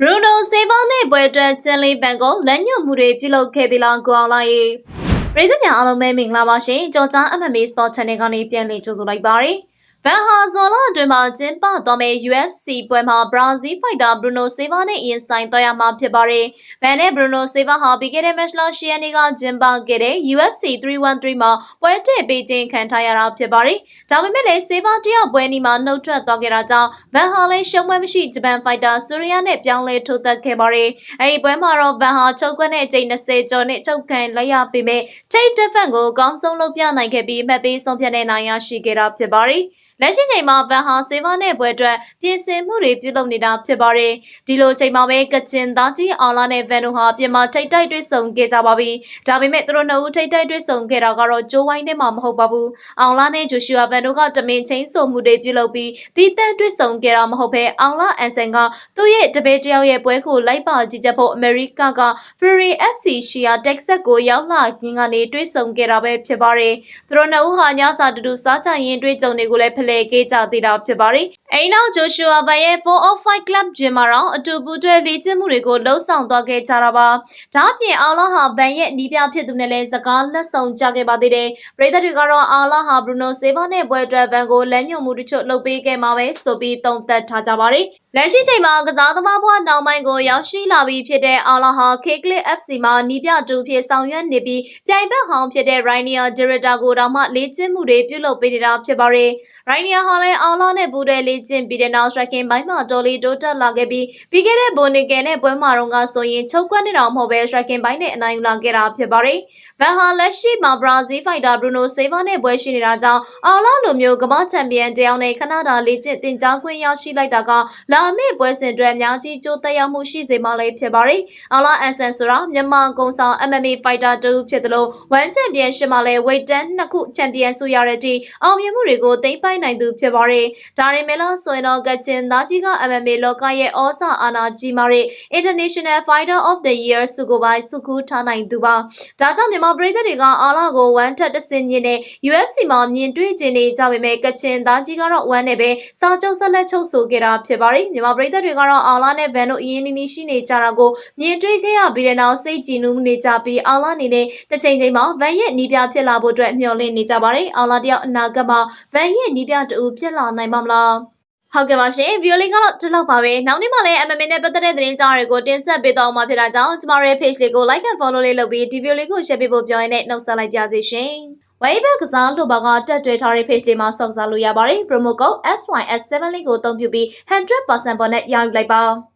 ဘရူနိုဆေးဘာနဲ့ပွဲတွဲချန်လီဘန်ကိုလက်ညှို့မှုတွေပြုလုပ်ခဲ့သလားကိုအောင်လာရေပရိသတ်များအားလုံးပဲမင်္ဂလာပါရှင်ကြော်ကြား MMA Sport Channel ကနေပြန်လည်ကြိုဆိုလိုက်ပါရစေ ဗန်ဟာဇော်လာအတွင်းမှာကျင်းပသွားမယ့် UFC ပွဲမှာဘရာဇီးဖိုက်တာဘရူနိုဆေးဘာနဲ့အင်ဆိုင်သွားရမှာဖြစ်ပါတယ်။ဗန်နဲ့ဘရူနိုဆေးဘာဟာပြီးခဲ့တဲ့ match လောက်ရှီယန်နီကကျင်းပခဲ့တဲ့ UFC 313မှာပွဲထည့်ပေးခြင်းခံထားရတာဖြစ်ပါတယ်။ဒါပေမဲ့လည်းဆေးဘာတယောက်ပွဲနီမှာနှုတ်ထွက်သွားခဲ့တာကြောင့်ဗန်ဟာလည်းရှုံးပွဲမရှိဂျပန်ဖိုက်တာဆူရီယာနဲ့ပြောင်းလဲထိုးသက်ခဲ့ပါတယ်။အဲဒီပွဲမှာတော့ဗန်ဟာချုပ်ကွက်နဲ့အကြိမ်20ကျော်နဲ့ချုပ်ခံလိုက်ရပေမဲ့ထိတ်တက်ဖန်ကိုအကောင်းဆုံးလုပ်ပြနိုင်ခဲ့ပြီးမှတ်ပေးဆုံးဖြတ်တဲ့နိုင်ရရှိခဲ့တာဖြစ်ပါတယ်။လက်ရှိချိန်မှာဗန်ဟာဆေးဘာနဲ့ပွဲအတွက်ပြင်ဆင်မှုတွေပြုလုပ်နေတာဖြစ်ပါတယ်။ဒီလိုချိန်မှာပဲကချင်သားကြီးအောင်လာနဲ့ဗန်တို့ဟာပြင်မာထိတ်တိုက်တွေ့ဆုံခဲ့ကြပါပြီ။ဒါပေမဲ့သူတို့နှစ်ဦးထိတ်တိုက်တွေ့ဆုံခဲ့တာကတော့ဂျိုးဝိုင်းနဲ့မှမဟုတ်ပါဘူး။အောင်လာနဲ့ဂျိုရှူအာဗန်တို့ကတမင်ချင်းဆုံမှုတွေပြုလုပ်ပြီးတီးတန့်တွေ့ဆုံခဲ့တာမဟုတ်ဘဲအောင်လာအန်ဆန်ကသူ့ရဲ့တပည့်တယောက်ရဲ့ပွဲကိုလိုက်ပါကြည့်ချက်ဖို့အမေရိကက Fury FC ရှီယာတက်ဆက်ကိုရောက်လာရင်းကနေတွေ့ဆုံခဲ့တာပဲဖြစ်ပါတယ်။သူတို့နှစ်ဦးဟာညစာတူတူစားကြရင်တွေ့ကြုံတွေကိုလည်းဖလှယ်ခဲ့ကြသေးတာဖြစ်ပါတယ်။ အိမ်နောက်ဂျိုရှူအာဘန်ရဲ့4 of 5 club ဂျင်မှာတော့အတူပူတွဲလေ့ကျင့်မှုတွေကိုလှုပ်ဆောင်သွားခဲ့ကြတာပါ။ဒါ့အပြင်အာလာဟာဘန်ရဲ့နီးပြဖြစ်သူနဲ့လည်းစကားလက်ဆောင်ကြခဲ့ပါသေးတယ်။ပရိသတ်တွေကတော့အာလာဟာဘရူနိုဆေးဘာနဲ့ပွဲအတွက်ဘန်ကိုလက်ညှို့မှုတချို့လုပ်ပေးခဲ့မှာပဲဆိုပြီးသုံးသပ်ထားကြပါတယ်။လက်ရှိချိန်မှာကစားသမားဘွားနောက်ပိုင်းကိုရောက်ရှိလာပြီးဖြစ်တဲ့အာလာဟာ K-Click FC မှာနီးပြတူဖြစ်ဆောင်ရွက်နေပြီးပြိုင်ဘက်ဟောင်းဖြစ်တဲ့ Rainier Director ကိုတောင်မှလေ့ကျင့်မှုတွေပြုလုပ်ပေးနေတာဖြစ်ပါတယ်။ Rainier ဟာလည်းအာလာနဲ့ပူးတဲ့လေ့ကျင့်ပြီးတဲ့နောက် striking ဘိုင်းမှာတော်လီတိုးတက်လာခဲ့ပြီးပြီးခဲ့တဲ့ဘိုနီကန်နဲ့ပွဲမှာတော့ကဆိုရင်ချုပ်ကွက်နေတော့မဟုတ်ပဲ striking ဘိုင်းနဲ့အနိုင်ယူလာခဲ့တာဖြစ်ပါတယ်။ဗန်ဟာလက်ရှိမှာ Brazil fighter Bruno Silva နဲ့ပွဲရှိနေတာကြောင့်အာလာလိုမျိုးကမ္ဘာချန်ပီယံတယောက်နဲ့ခဏတာလေ့ကျင့်တင်ကြားခွင့်ရရှိလိုက်တာကလာအမေပွဲစဉ်အတွက်အများကြီးကြိုးသက်ရောက်မှုရှိစေမှလည်းဖြစ်ပါတယ်။အော်လာအန်ဆန်ဆိုတာမြန်မာကုံဆောင် MMA fighter တူဖြစ်တယ်လို့ One Championship မှာလည်း weight 10နှစ်ခုချန်ပီယံဆုရတဲ့အထိအောင်မြင်မှုတွေကိုသိမ်းပိုက်နိုင်သူဖြစ်ပါတယ်။ဒါရင်မဲလို့ဆိုရင်တော့ကချင်သားကြီးက MMA လောကရဲ့ဩဇာအာဏာကြီးမားတဲ့ International Fighter of the Year ဆုကိုပိုင်ဆုခူးထားနိုင်သူပါ။ဒါကြောင့်မြန်မာပြည်သက်တွေကအာလာကို one ထက်တစ်ဆင့်မြင့်တဲ့ UFC မှာမြင်တွေ့ကျင်နေကြပေမဲ့ကချင်သားကြီးကတော့ one နဲ့ပဲစာချုပ်ဆက်လက်ချုပ်ဆိုခဲ့တာဖြစ်ပါတယ်။မြန်မာပြည်သက်တွေကတော့အာလာနဲ့ဗန်တို့အရင်နီးနီးရှိနေကြတာကိုမြင်တွေ့ခဲ့ရပြီးတဲ့နောက်စိတ်ကြည်နူးနေကြပြီးအာလာအနေနဲ့တစ်ချိန်ချိန်မှာဗန်ရဲ့နီးပြဖြစ်လာဖို့အတွက်မျှော်လင့်နေကြပါတယ်။အာလာတယောက်အနာဂတ်မှာဗန်ရဲ့နီးပြတူဖြစ်လာနိုင်ပါမလား။ ဟုတ်ကဲ့ပါရှင်ဗီယိုလေးကတော့ဒီလောက်ပါပဲနောက်နေ့မှလည်း MMA နဲ့ပတ်သက်တဲ့သတင်းကြားတွေကိုတင်ဆက်ပေးတော့မှာဖြစ်တာကြောင့်ကျမတို့ရဲ့ page လေးကို like and follow လေးလုပ်ပြီးဒီဗီယိုလေးကို share ပေးဖို့ပြောရင်းနဲ့နှုတ်ဆက်လိုက်ပါစေရှင်ဝိုင်းဘက်ကစားလို့ဘာကတက်တွေ့ထားတဲ့ page လေးမှာစောင့်စားလို့ရပါတယ် promo code SYS7 လေးကိုအသုံးပြုပြီး100%ပေါ်နဲ့ရယူလိုက်ပါ